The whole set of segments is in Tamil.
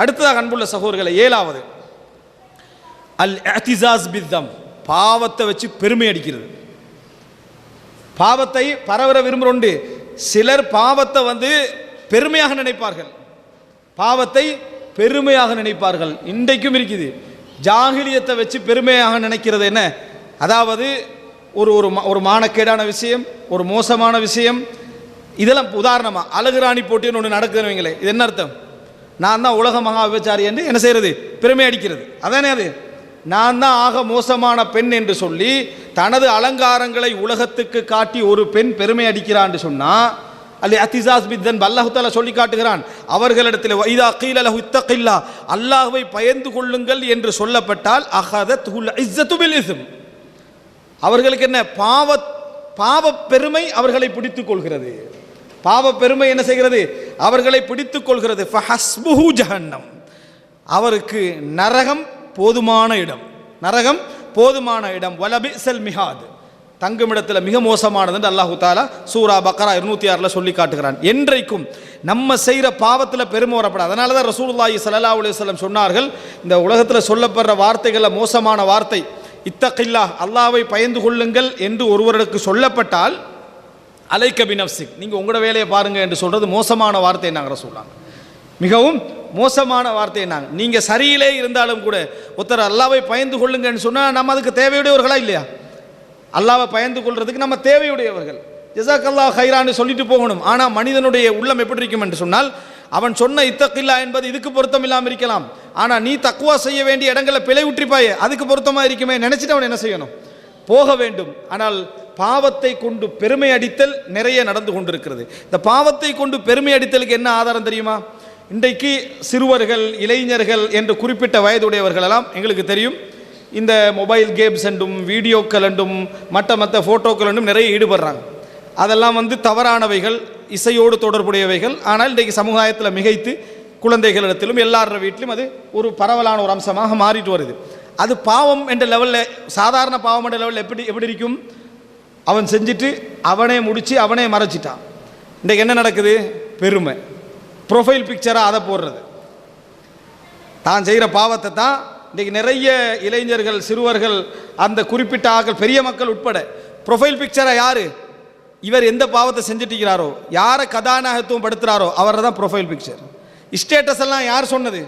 அடுத்ததாக அன்புள்ள சகோதரர்களை ஏழாவது. அல் அத்திசாஸ் பித்தம். பாவத்தை வச்சு பெருமை அடிக்கிறது. பாவத்தை பரவர விரும்புகிறோண்டு சிலர் பாவத்தை வந்து பெருமையாக நினைப்பார்கள். பாவத்தை பெருமையாக நினைப்பார்கள். இன்றைக்கும் இருக்குது. ஜாகிலியத்தை வச்சு பெருமையாக நினைக்கிறது என்ன? அதாவது ஒரு ஒரு ஒரு மானக்கேடான விஷயம் ஒரு மோசமான விஷயம். இதெல்லாம் உதாரணமா அழகுராணி போட்டின்னு ஒன்று நடக்குதுன்னு வைங்களேன். இது என்ன அர்த்தம்? நான் தான் உலக மகா விபச்சாரி என்று என்ன செய்யறது? பெருமை அடிக்கிறது. அதானே அது? நான் தான் ஆக மோசமான பெண் என்று சொல்லி தனது அலங்காரங்களை உலகத்துக்கு காட்டி ஒரு பெண் பெருமை அடிக்கிறான்னு சொன்னா அல்லி அத்திசாஸ் பித்தன் அல்லாஹுத்தாலா சொல்லி காட்டுகிறான் அவர்களிடத்தில் இதா கீழலஹு இத்தகில்லா அல்லாஹுவை பயந்து கொள்ளுங்கள் என்று சொல்லப்பட்டால் அஹதத் ஹுல் இஸ்ஸத்து பில் அவர்களுக்கு என்ன? பாவ பாவ பெருமை அவர்களை பிடித்து கொள்கிறது. பாவ பெருமை என்ன செய்கிறது? அவர்களை பிடித்து கொள்கிறது. ஃபஹஸ்புஹு ஜஹன்னம். அவருக்கு நரகம் போதுமான இடம். நரகம் போதுமான இடம். வலபி செல் மிகாது தங்குமிடத்தில் மிக மோசமானது என்று அல்லாஹு தாலா சூரா பக்ரா இருநூத்தி ஆறில் சொல்லி காட்டுகிறான். என்றைக்கும் நம்ம செய்கிற பாவத்தில் பெருமை வரப்படாது. அதனால தான் ரசூலுல்லாஹி சல்லா அலைஹி வஸல்லம் சொன்னார்கள் இந்த உலகத்தில் சொல்லப்படுற வார்த்தைகளில் மோசமான வார்த்தை இத்தகில்லா அல்லாவை பயந்து கொள்ளுங்கள் என்று ஒருவருக்கு சொல்லப்பட்டால் அலைக்க பினப்சிக் நீங்கள் உங்களோட வேலையை பாருங்கள் என்று சொல்கிறது மோசமான வார்த்தை நாங்கள் சொல்லாங்க மிகவும் மோசமான வார்த்தை நாங்கள் நீங்கள் சரியிலே இருந்தாலும் கூட ஒருத்தர் அல்லாவை பயந்து கொள்ளுங்கன்னு சொன்னால் நம்ம அதுக்கு தேவையுடையவர்களா இல்லையா? அல்லாவை பயந்து கொள்றதுக்கு நம்ம தேவையுடையவர்கள். ஜசாக்கல்லா ஹைரான்னு சொல்லிட்டு போகணும். ஆனால் மனிதனுடைய உள்ளம் எப்படி இருக்கும் என்று சொன்னால் அவன் சொன்ன இத்தக்கில்லா என்பது இதுக்கு பொருத்தம் இல்லாமல் இருக்கலாம். ஆனால் நீ தக்குவா செய்ய வேண்டிய இடங்களை பிழை உற்றிப்பாயே அதுக்கு பொருத்தமாக இருக்குமே நினச்சிட்டு அவன் என்ன செய்யணும்? போக வேண்டும். ஆனால் பாவத்தை கொண்டு பெருமை அடித்தல் நிறைய நடந்து கொண்டிருக்கிறது. இந்த பாவத்தை கொண்டு பெருமை அடித்தலுக்கு என்ன ஆதாரம் தெரியுமா? இன்றைக்கு சிறுவர்கள் இளைஞர்கள் என்று குறிப்பிட்ட வயதுடையவர்கள் எல்லாம் எங்களுக்கு தெரியும். இந்த மொபைல் கேம்ஸ் என்றும் வீடியோக்கள் என்றும் மற்ற மற்ற ஃபோட்டோக்கள் என்றும் நிறைய ஈடுபடுறாங்க. அதெல்லாம் வந்து தவறானவைகள் இசையோடு தொடர்புடையவைகள். ஆனால் இன்றைக்கு சமுதாயத்தில் மிகைத்து குழந்தைகளிடத்திலும் எல்லார வீட்டிலும் அது ஒரு பரவலான ஒரு அம்சமாக மாறிட்டு வருது. அது பாவம் என்ற லெவலில் சாதாரண பாவம் என்ற லெவலில் எப்படி எப்படி இருக்கும்? அவன் செஞ்சுட்டு அவனே முடித்து அவனே மறைச்சிட்டான். இன்றைக்கு என்ன நடக்குது? பெருமை. ப்ரொஃபைல் பிக்சராக அதை போடுறது. தான் செய்கிற பாவத்தை தான் இன்றைக்கு நிறைய இளைஞர்கள் சிறுவர்கள் அந்த குறிப்பிட்ட ஆக்கள் பெரிய மக்கள் உட்பட ப்ரொஃபைல் பிக்சராக யார்? இவர் எந்த பாவத்தை செஞ்சுட்டிருக்கிறாரோ யாரை கதாநாயகத்துவம் படுத்துகிறாரோ அவரை தான் ப்ரொஃபைல் பிக்சர் ஸ்டேட்டஸ் எல்லாம் யார் சொன்னது?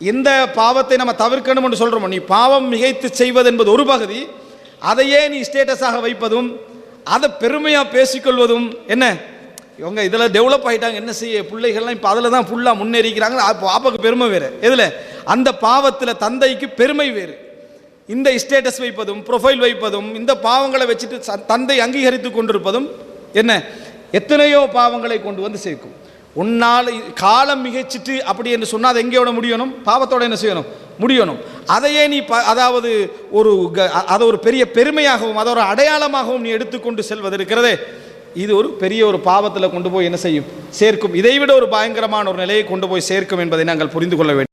எந்த பாவத்தை நம்ம தவிர்க்கணும் சொல்கிறோமோ நீ பாவம் மிகைத்து செய்வது என்பது ஒரு பகுதி அதையே நீ ஸ்டேட்டஸாக வைப்பதும் அதை பெருமையாக பேசிக்கொள்வதும் என்ன? இவங்க இதில் டெவலப் ஆகிட்டாங்க என்ன செய்ய பிள்ளைகள்லாம் இப்போ அதில் தான் ஃபுல்லாக முன்னேறிக்கிறாங்க. அப்போ பாப்பாக்கு பெருமை வேறு. எதில்? அந்த பாவத்தில் தந்தைக்கு பெருமை வேறு. இந்த ஸ்டேட்டஸ் வைப்பதும் ப்ரொஃபைல் வைப்பதும் இந்த பாவங்களை வச்சுட்டு ச- தந்தை அங்கீகரித்து கொண்டிருப்பதும் என்ன? எத்தனையோ பாவங்களை கொண்டு வந்து சேர்க்கும். உன்னால் காலம் மிகைச்சிட்டு அப்படி என்று சொன்னால் அது எங்கேயோட முடியணும்? பாவத்தோடு என்ன செய்யணும்? முடியணும். அதையே நீ ப அதாவது ஒரு க- அதை ஒரு பெரிய பெருமையாகவும் அதை ஒரு அடையாளமாகவும் நீ எடுத்துக்கொண்டு செல்வது இருக்கிறதே. இது ஒரு பெரிய ஒரு பாவத்தில் கொண்டு போய் என்ன செய்யும்? சேர்க்கும். இதைவிட ஒரு பயங்கரமான ஒரு நிலையை கொண்டு போய் சேர்க்கும் என்பதை நாங்கள் புரிந்து கொள்ள வேண்டும்.